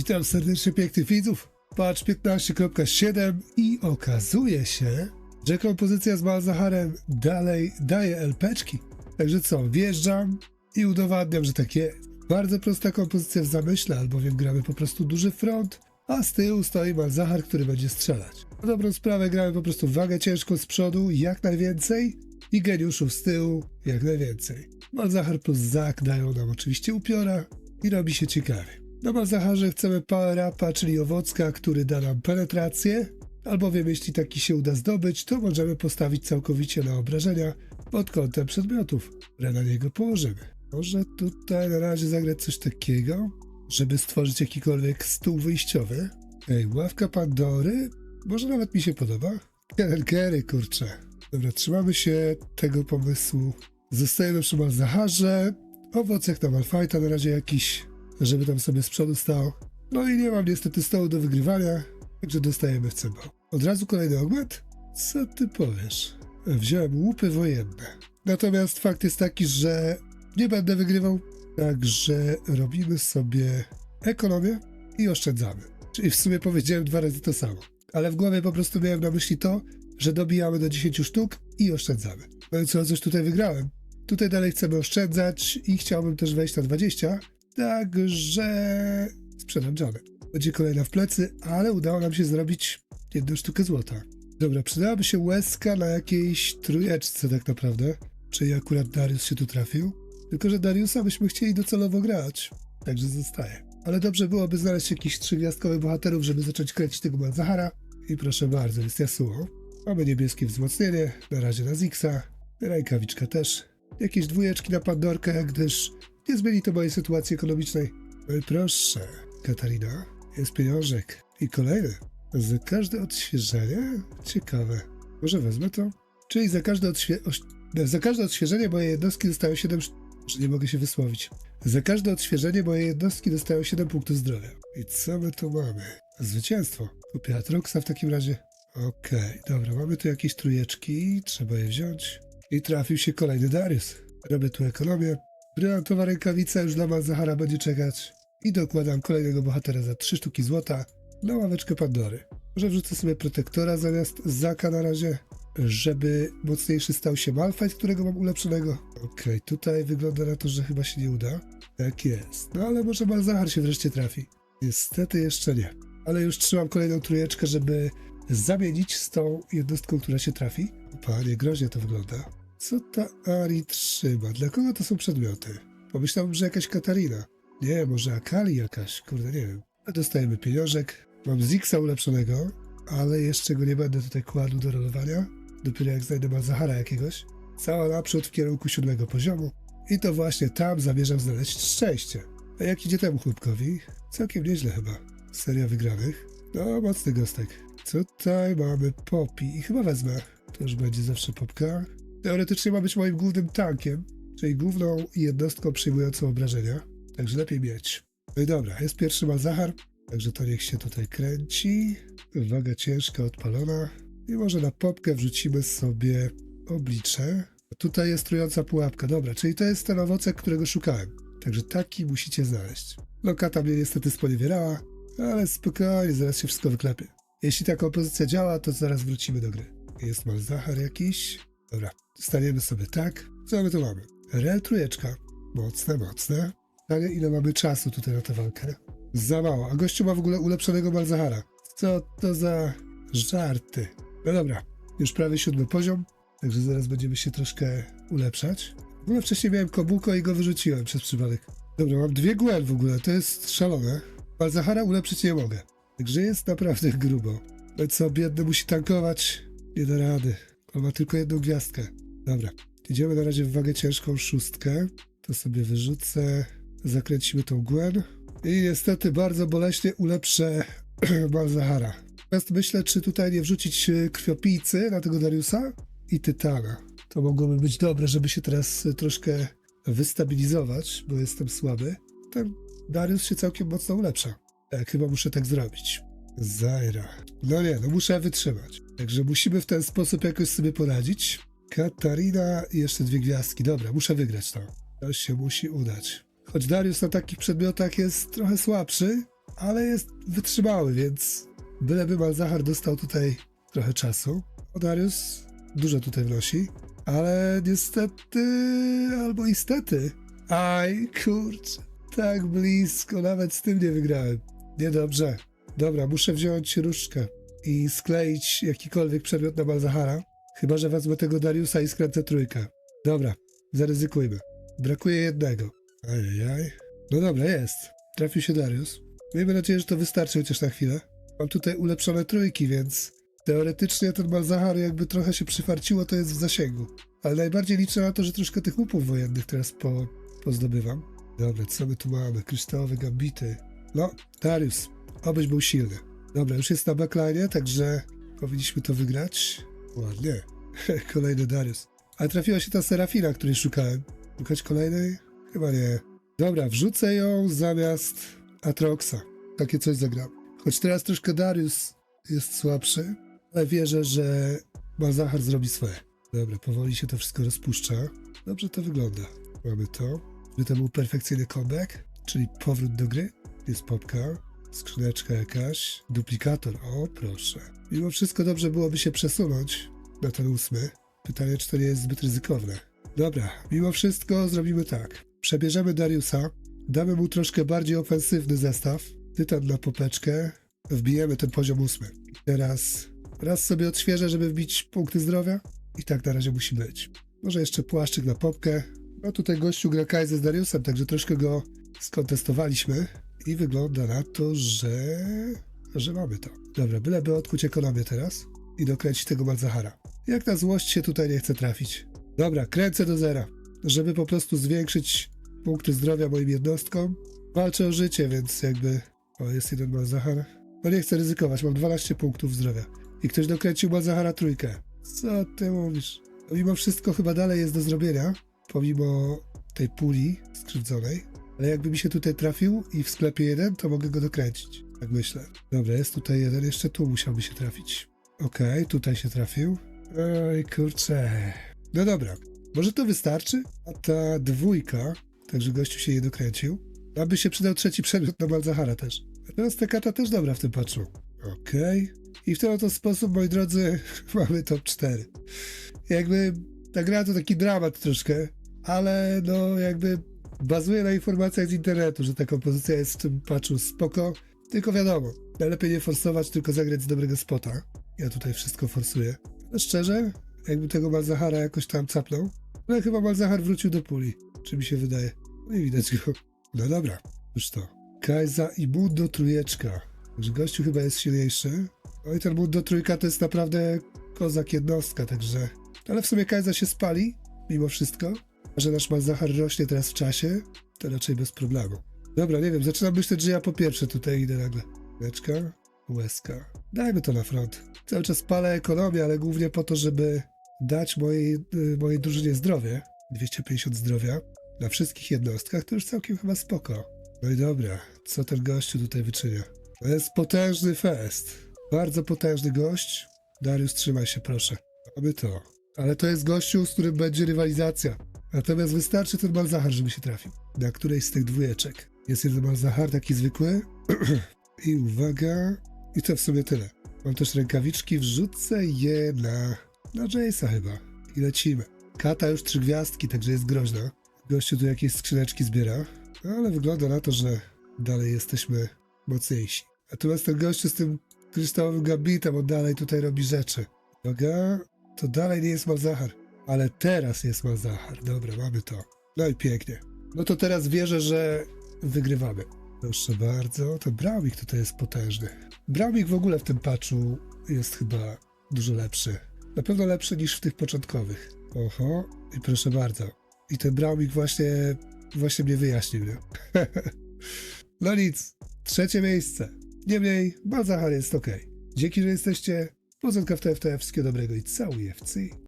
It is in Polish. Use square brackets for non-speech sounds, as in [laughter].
Witam serdecznie pięknych widzów. Patrz 15.7 i okazuje się, że kompozycja z Malzaharem dalej daje LPczki. Także co, wjeżdżam i udowadniam, że tak jest. Bardzo prosta kompozycja w zamyśle, albowiem gramy po prostu duży front, a z tyłu stoi Malzahar, który będzie strzelać. Na dobrą sprawę gramy po prostu wagę ciężką z przodu, jak najwięcej i geniuszów z tyłu, jak najwięcej. Malzahar plus Zak dają nam oczywiście upiora i robi się ciekawie. Na Malzaharze chcemy power upa, czyli owocka, który da nam penetrację, albowiem jeśli taki się uda zdobyć, to możemy postawić całkowicie na obrażenia pod kątem przedmiotów, które na niego położymy. Może tutaj na razie zagrać coś takiego, żeby stworzyć jakikolwiek stół wyjściowy. Ej, ławka Pandory? Może nawet mi się podoba. Kerenkery, kurczę. Dobra, trzymamy się tego pomysłu. Zostajemy przy Malzaharze. Owocek na Malfajta na razie jakiś, żeby tam sobie z przodu stał. No i nie mam niestety stołu do wygrywania, także dostajemy w cymbał. Od razu kolejny augment? Co ty powiesz? Wziąłem łupy wojenne. Natomiast fakt jest taki, że nie będę wygrywał, także robimy sobie ekonomię i oszczędzamy. Czyli w sumie powiedziałem dwa razy to samo. Ale w głowie po prostu miałem na myśli to, że dobijamy do 10 sztuk i oszczędzamy. No i co, coś tutaj wygrałem. Tutaj dalej chcemy oszczędzać i chciałbym też wejść na 20, także sprzedam Janę. Będzie kolejna w plecy, ale udało nam się zrobić jedną sztukę złota. Dobra, przydałaby się łezka na jakiejś trójeczce tak naprawdę. Czyli akurat Darius się tu trafił. Tylko, że Dariusa byśmy chcieli docelowo grać. Także zostaje. Ale dobrze byłoby znaleźć jakichś trzygwiazdkowych bohaterów, żeby zacząć kręcić tego Malzahara. I proszę bardzo, jest Yasuo. Mamy niebieskie wzmocnienie, na razie na Zixa. Rękawiczka też. Jakieś dwójeczki na Pandorkę, gdyż nie zmieni to mojej sytuacji ekonomicznej. No i proszę, Katarina, jest pieniążek. I kolejny. Za każde odświeżenie? Ciekawe. Może wezmę to? Czyli za każde, odświe... za każde odświeżenie moje jednostki dostają 7... szt- Że nie mogę się wysłowić. Za każde odświeżenie moje jednostki dostają 7 punktów zdrowia. I co my tu mamy? Zwycięstwo. Kupię Atroxa w takim razie. Okej, dobra, mamy tu jakieś trójeczki, trzeba je wziąć. I trafił się kolejny Darius. Robię tu ekonomię. Brylantowa rękawica już dla Malzahara będzie czekać. I dokładam kolejnego bohatera za 3 sztuki złota na ławeczkę Pandory. Może wrzucę sobie protektora zamiast Zaka na razie, żeby mocniejszy stał się Malfight, którego mam ulepszonego. Okej, tutaj wygląda na to, że chyba się nie uda. Tak jest. No ale może Malzahar się wreszcie trafi. Niestety jeszcze nie. Ale już trzymam kolejną trójeczkę, żeby zamienić z tą jednostką, która się trafi. Panie, groźnie to wygląda. Co ta Ari trzyma? Dla kogo to są przedmioty? Pomyślałem, że jakaś Katarina. Nie, może Akali jakaś, kurde, nie wiem. Dostajemy pieniążek. Mam Zixa ulepszonego, ale jeszcze go nie będę tutaj kładł do rolowania. Dopiero jak znajdę Malzahara jakiegoś. Cała naprzód w kierunku siódmego poziomu. I to właśnie tam zamierzam znaleźć szczęście. A jak idzie temu chłopkowi? Całkiem nieźle chyba. Seria wygranych. No, mocny gostek. Tutaj mamy Poppy i chyba wezmę. To już będzie zawsze popka. Teoretycznie ma być moim głównym tankiem, czyli główną jednostką przyjmującą obrażenia. Także lepiej mieć. No i dobra, jest pierwszy Malzahar, także to niech się tutaj kręci. Waga ciężka odpalona. I może na popkę wrzucimy sobie oblicze. Tutaj jest trująca pułapka. Dobra, czyli to jest ten owocek, którego szukałem. Także taki musicie znaleźć. Lokata mnie niestety sponiewierała, ale spokojnie, zaraz się wszystko wyklepie. Jeśli ta kompozycja działa, to zaraz wrócimy do gry. Jest Malzahar jakiś. Dobra, staniemy sobie tak. Co my tu mamy? Rel trójeczka. Mocne, mocne. Pytanie, ile mamy czasu tutaj na tę walkę? Za mało. A gościu ma w ogóle ulepszonego Malzahara. Co to za żarty? No dobra, już prawie siódmy poziom, także zaraz będziemy się troszkę ulepszać. W ogóle wcześniej miałem kobuko i go wyrzuciłem przez przypadek. Dobra, mam dwie Gwen w ogóle, to jest szalone. Malzahara ulepszyć nie mogę. Także jest naprawdę grubo. No co, biedny musi tankować? Nie da rady. On ma tylko jedną gwiazdkę. Dobra, idziemy na razie w wagę ciężką szóstkę. To sobie wyrzucę. Zakręcimy tą Gwen. I niestety bardzo boleśnie ulepszę [clears throat] Malzahara. Natomiast myślę, czy tutaj nie wrzucić e, krwiopijcy na tego Dariusa i Tytana. To mogłoby być dobre, żeby się teraz e, troszkę wystabilizować, bo jestem słaby. Ten Darius się całkiem mocno ulepsza. Tak, chyba muszę tak zrobić. Zaira. No nie, no muszę wytrzymać. Także musimy w ten sposób jakoś sobie poradzić. Katarina i jeszcze dwie gwiazdki. Dobra, muszę wygrać to. To się musi udać. Choć Darius na takich przedmiotach jest trochę słabszy, ale jest wytrzymały, więc byleby Malzahar dostał tutaj trochę czasu. O Darius dużo tutaj wnosi, ale niestety, albo istety. Aj, kurczę, tak blisko, nawet z tym nie wygrałem. Niedobrze. Dobra, muszę wziąć różdżkę i skleić jakikolwiek przedmiot na Malzahara. Chyba, że wezmę tego Dariusa i skręcę trójkę. Dobra, zaryzykujmy. Brakuje jednego. Ajajaj. No dobra, jest. Trafił się Darius. Miejmy nadzieję, że to wystarczy chociaż na chwilę. Mam tutaj ulepszone trójki, więc teoretycznie ten Malzahar jakby trochę się przyfarciło, to jest w zasięgu. Ale najbardziej liczę na to, że troszkę tych łupów wojennych teraz po, pozdobywam. Dobra, co my tu mamy? Kryształowe gambity. No, Darius, obyś był silny. Dobra, już jest na backline, także powinniśmy to wygrać. Ładnie. [laughs] Kolejny Darius. Ale trafiła się ta Serafina, której szukałem. Szukać kolejnej? Chyba nie. Dobra, wrzucę ją zamiast Atroxa. Takie coś zagram. Choć teraz troszkę Darius jest słabszy, ale wierzę, że Malzahar zrobi swoje. Dobra, powoli się to wszystko rozpuszcza. Dobrze to wygląda. Mamy to. Gdy to był perfekcyjny comeback, czyli powrót do gry. Jest popka, skrzyneczka jakaś, duplikator. O, proszę. Mimo wszystko dobrze byłoby się przesunąć na ten ósmy. Pytanie, czy to nie jest zbyt ryzykowne. Dobra, mimo wszystko zrobimy tak. Przebierzemy Dariusa, damy mu troszkę bardziej ofensywny zestaw, tytan na popeczkę, wbijemy ten poziom ósmy. Teraz raz sobie odświeżę, żeby wbić punkty zdrowia i tak na razie musi być. Może jeszcze płaszczyk na popkę. No tutaj gościu gra Kaiser z Dariusem, także troszkę go skontestowaliśmy i wygląda na to, że... że mamy to. Dobra, byleby odkuć ekonomię teraz i dokręcić tego Malzahara. Jak na złość się tutaj nie chce trafić. Dobra, kręcę do zera, żeby po prostu zwiększyć punkty zdrowia moim jednostkom. Walczę o życie, więc jakby... O, jest jeden Malzahar. No nie chcę ryzykować, mam 12 punktów zdrowia. I ktoś dokręcił Malzahara trójkę. Co ty mówisz? Mimo wszystko chyba dalej jest do zrobienia, pomimo tej puli skrzywdzonej. Ale jakby mi się tutaj trafił i w sklepie jeden, to mogę go dokręcić. Tak myślę. Dobra, jest tutaj jeden, jeszcze tu musiałby się trafić. Okej, tutaj się trafił. Oj, kurczę. No dobra, może to wystarczy? A ta dwójka, także gościu się nie dokręcił. Nam by się przydał trzeci przedmiot na Malzahara też. A teraz ta kata też dobra w tym patrzu. Okej. I w ten oto sposób, moi drodzy, [laughs] mamy top 4. Jakby ta gra to taki dramat troszkę, ale no jakby bazuje na informacjach z internetu, że ta kompozycja jest w tym patchu spoko. Tylko wiadomo, najlepiej nie forsować, tylko zagrać z dobrego spota. Ja tutaj wszystko forsuję. No szczerze, jakby tego Malzahara jakoś tam capnął, no chyba Malzahar wrócił do puli. Czy mi się wydaje? No i widać go. No dobra, już to. Kajza i Mundo trójeczka. Także gościu chyba jest silniejszy. No i ten Mundo trójka to jest naprawdę kozak jednostka, także... Ale w sumie Kajza się spali, mimo wszystko. Że nasz Malzahar rośnie teraz w czasie, to raczej bez problemu. Dobra, nie wiem, zaczynam myśleć, że ja po pierwsze tutaj idę nagle. Leczka, łezka. Dajmy to na front. Cały czas palę ekonomię, ale głównie po to, żeby dać mojej, y, mojej drużynie zdrowie. 250 zdrowia. Na wszystkich jednostkach to już całkiem chyba spoko. No i dobra, co ten gościu tutaj wyczynia? To jest potężny fest. Bardzo potężny gość. Dariusz, trzymaj się proszę. Mamy to. Ale to jest gościu, z którym będzie rywalizacja. Natomiast wystarczy ten Malzahar, żeby się trafił. Na którejś z tych dwójeczek. Jest jeden Malzahar, taki zwykły. [clears throat] I uwaga. I to w sumie tyle. Mam też rękawiczki, wrzucę je na, na Jace'a chyba. I lecimy. Kata już trzy gwiazdki, także jest groźna. Gościu tu jakieś skrzyneczki zbiera. No, ale wygląda na to, że dalej jesteśmy mocniejsi. Natomiast ten gościu z tym kryształowym gambitem, on dalej tutaj robi rzeczy. Uwaga, to dalej nie jest Malzahar. Ale teraz jest Malzahar. Dobra, mamy to. No i pięknie. No to teraz wierzę, że wygrywamy. Proszę bardzo. Ten Braumik tutaj jest potężny. Braumik w ogóle w tym patchu jest chyba dużo lepszy. Na pewno lepszy niż w tych początkowych. Oho, i proszę bardzo. I ten Braumik właśnie, właśnie mnie wyjaśnił. Nie? [laughs] no nic, trzecie miejsce. Niemniej, Malzahar jest ok. Dzięki, że jesteście. Pozdrowka w TFT, wszystkiego dobrego i całuję w cyj.